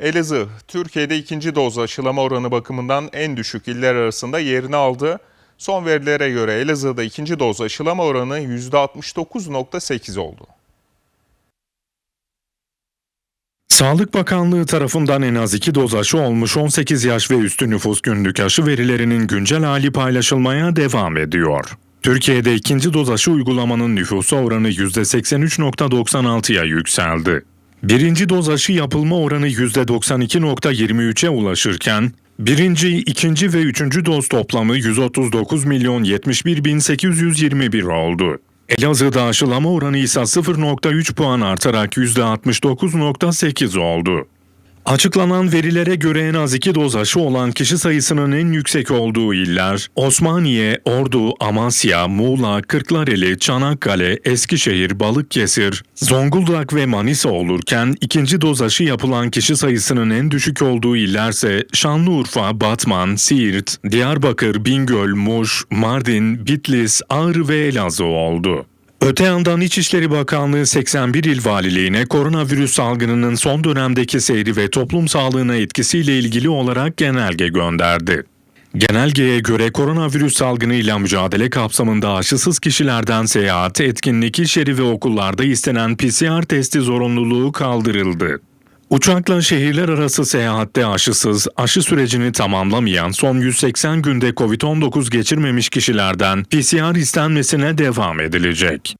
Elazığ, Türkiye'de ikinci doz aşılama oranı bakımından en düşük iller arasında yerini aldı. Son verilere göre Elazığ'da ikinci doz aşılama oranı %69.8 oldu. Sağlık Bakanlığı tarafından en az iki doz aşı olmuş 18 yaş ve üstü nüfus günlük aşı verilerinin güncel hali paylaşılmaya devam ediyor. Türkiye'de ikinci doz aşı uygulamanın nüfusa oranı %83.96'ya yükseldi. Birinci doz aşı yapılma oranı %92.23'e ulaşırken, birinci, ikinci ve üçüncü doz toplamı 139 milyon 71 bin 821 oldu. Elazığ'da aşılama oranı ise 0.3 puan artarak %69.8 oldu. Açıklanan verilere göre en az iki doz aşı olan kişi sayısının en yüksek olduğu iller Osmaniye, Ordu, Amasya, Muğla, Kırklareli, Çanakkale, Eskişehir, Balıkesir, Zonguldak ve Manisa olurken ikinci doz aşı yapılan kişi sayısının en düşük olduğu illerse Şanlıurfa, Batman, Siirt, Diyarbakır, Bingöl, Muş, Mardin, Bitlis, Ağrı ve Elazığ oldu. Öte yandan İçişleri Bakanlığı 81 il valiliğine koronavirüs salgınının son dönemdeki seyri ve toplum sağlığına etkisiyle ilgili olarak genelge gönderdi. Genelgeye göre koronavirüs salgınıyla mücadele kapsamında aşısız kişilerden seyahat, etkinlik, iş yeri ve okullarda istenen PCR testi zorunluluğu kaldırıldı. Uçakla şehirler arası seyahatte aşısız, aşı sürecini tamamlamayan son 180 günde COVID-19 geçirmemiş kişilerden PCR istenmesine devam edilecek.